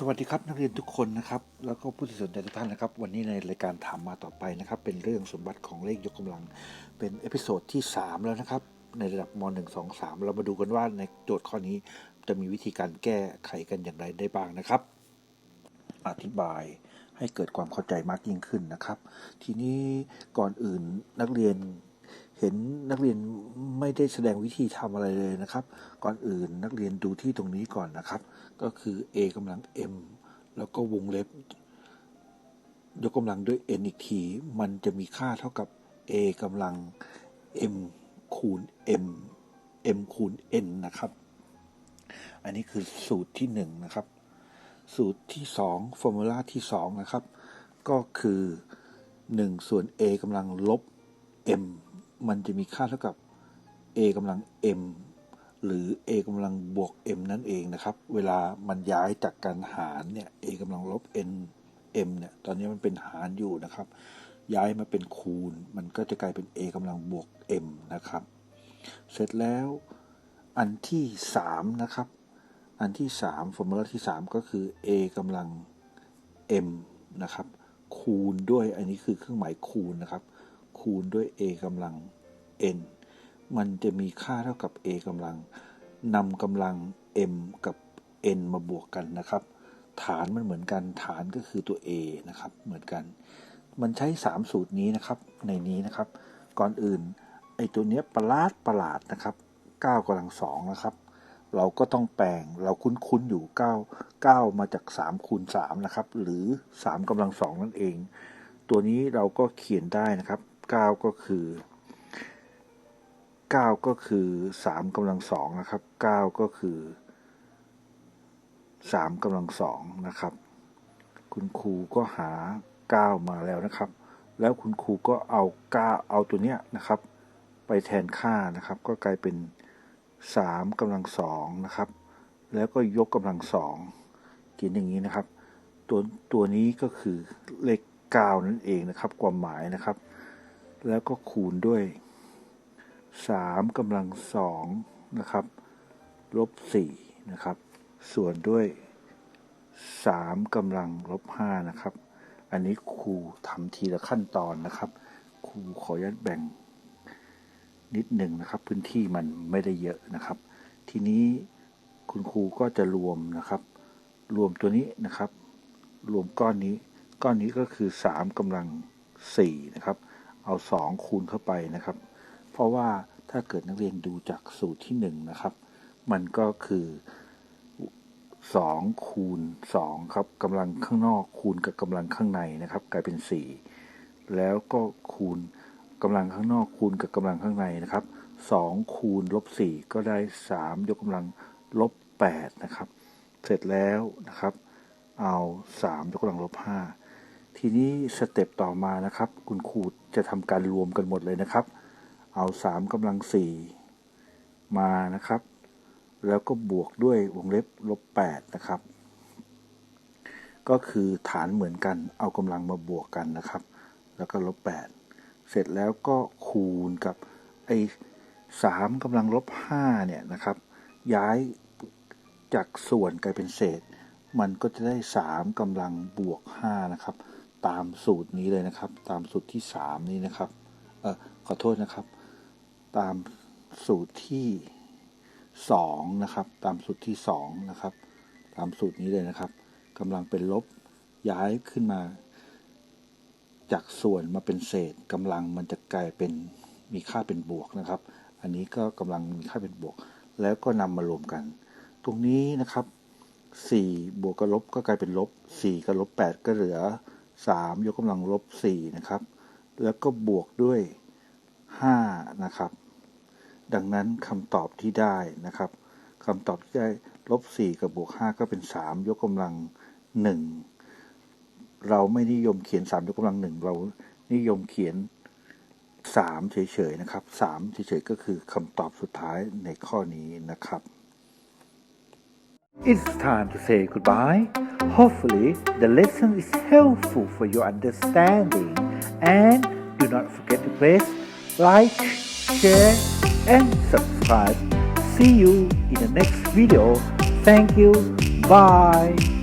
สวัสดีครับนักเรียนทุกคนนะครับ แล้วก็ผู้ที่สนใจทุกท่านนะครับ วันนี้ในรายการถามมาต่อไปนะครับ เป็นเรื่องสมบัติของเลขยกกำลัง เป็นเอพิโซดที่ 3 แล้วนะครับ ในระดับม .1 2 3 เรามาดูกันว่าในโจทย์ข้อนี้จะมีวิธีการแก้ไขกันอย่างไรได้บ้างนะครับ อธิบายให้เกิดความเข้าใจมากยิ่งขึ้นนะครับ ทีนี้ก่อนอื่นนักเรียน เห็นนักเรียนไม่ได้แสดงวิธีทำอะไรเลยนะครับ ก่อนอื่นนักเรียนดูที่ตรงนี้ก่อนนะครับ ก็คือ a กำลัง m แล้วก็วงเล็บ ยกกำลังด้วย n อีกที มันจะมีค่าเท่ากับ a กำลัง m คูณ m m คูณ n นะครับ อันนี้คือสูตรที่หนึ่งนะครับ สูตรที่สองฟอร์มูลาที่สองนะครับ ก็คือ 1 ส่วน a กำลังลบ m มันจะมีค่าเท่ากับ a กำลัง m หรือ a กำลังบวก m นั่นเองนะครับ เวลามันย้ายจากการหารเนี่ย a กำลังลบ n m เนี่ย ตอนนี้มันเป็นหารอยู่นะครับ ย้ายมาเป็นคูณ มันก็จะกลายเป็น a กำลังบวก m นะครับ เสร็จแล้วอันที่ 3 นะครับ อันที่3ฟอร์มูลาที่ 3 ก็คือ a กำลัง m นะครับ คูณด้วย อันนี้คือเครื่องหมายคูณนะครับ คูณด้วย a กำลัง n มันจะมีค่าเท่ากับ a กำลังนำกำลัง m กับ n มาบวกกันนะครับ ฐานมันเหมือนกันฐานก็คือตัว a นะครับ เหมือนกัน มันใช้ 3 สูตรนี้นะครับในนี้นะครับ ก่อนอื่นไอตัวเนี้ยประหลาดประหลาดนะครับ9กำลัง2นะครับ เราก็ต้องแปลงเราคุ้นๆอยู่ 9 9 มาจาก 3 คูณ3นะครับ หรือ 3กำลัง2นั่นเอง ตัวนี้เราก็เขียนได้นะครับ 9 ก็คือ 9 ก็คือ3กำลัง2นะครับ 9 ก็คือ3กำลัง2นะครับ คุณครูก็หา 9 มาแล้วนะครับ แล้วคุณครูก็เอา 9 เอาตัวเนี้ยนะครับ ไปแทนค่านะครับ ก็กลายเป็น3กำลัง2นะครับ แล้วก็ยกกำลัง2เขียนอย่างนี้นะครับ ตัวตัวนี้ก็คือเลข9นั่นเองนะครับ ความหมายนะครับ แล้วก็คูณด้วย 3กำลัง2นะครับ ลบ4นะครับ ส่วนด้วย 3กำลังลบ5นะครับ อันนี้ครูทำทีละขั้นตอนนะครับ ครูขออนุญาตแบ่งนิดหนึ่งนะครับ พื้นที่มันไม่ได้เยอะนะครับ ทีนี้คุณครูก็จะรวมนะครับ รวมตัวนี้นะครับ รวมก้อนนี้ ก้อนนี้ก็คือ 3กำลัง4นะครับ เอา 2 คูณเข้าไปนะครับ เพราะว่าถ้าเกิดนักเรียนดูจากสูตรที่ 1 นะครับ มันก็คือ 2 คูณ 2 ครับกำลังข้างนอกคูณกับกำลังข้างในนะครับ กลายเป็น 4 แล้วก็คูณกำลังข้างนอกคูณกับกำลังข้างในนะครับ 2 คูณลบ 4 ก็ได้ 3 ยกกำลังลบ8นะครับ เสร็จแล้วนะครับ เอา 3 ยกกำลังลบ 5 ทีนี้สเต็ปต่อมานะครับ คุณครูจะทำการรวมกันหมดเลยนะครับ เอา3กำลัง4มานะครับ แล้วก็บวกด้วยวงเล็บลบ8นะครับ ก็คือฐานเหมือนกัน เอากำลังมาบวกกันนะครับ แล้วก็ลบ8เสร็จแล้วก็คูณกับไอ้สามกำลังลบห้าเนี่ยนะครับ ย้ายจากส่วนกลายเป็นเศษ มันก็จะได้สามกำลังบวกห้านะครับ ตามสูตรนี้เลยนะครับ ตามสูตรที่สามนี้นะครับเออขอโทษนะครับ ตามสูตรที่สองนะครับ ตามสูตรที่สองนะครับ ตามสูตรนี้เลยนะครับกำลังเป็นลบย้ายขึ้นมา จากส่วนมาเป็นเศษกำลังมันจะกลายเป็นมีค่าเป็นบวกนะครับ อันนี้ก็กำลังมีค่าเป็นบวก แล้วก็นำมารวมกัน ตรงนี้นะครับ4บวกกับลบก็กลายเป็นลบ4กับลบ8ก็เหลือ 3 ยกกำลังลบ4นะครับ แล้วก็บวกด้วย 5 นะครับ ดังนั้นคำตอบที่ได้นะครับคำตอบที่ได้ลบ4กับบวก5ก็เป็น 3 ยกกำลัง 1 เราไม่นิยมเขียน 3 ยกกำลัง 1 เรานิยมเขียน 3 เฉยๆนะครับ 3 เฉยๆก็คือคำตอบสุดท้ายในข้อนี้นะครับ It's time to say goodbye. Hopefully, the lesson is helpful for your understanding. And do not forget to press like, share, and subscribe. See you in the next video. Thank you. Bye.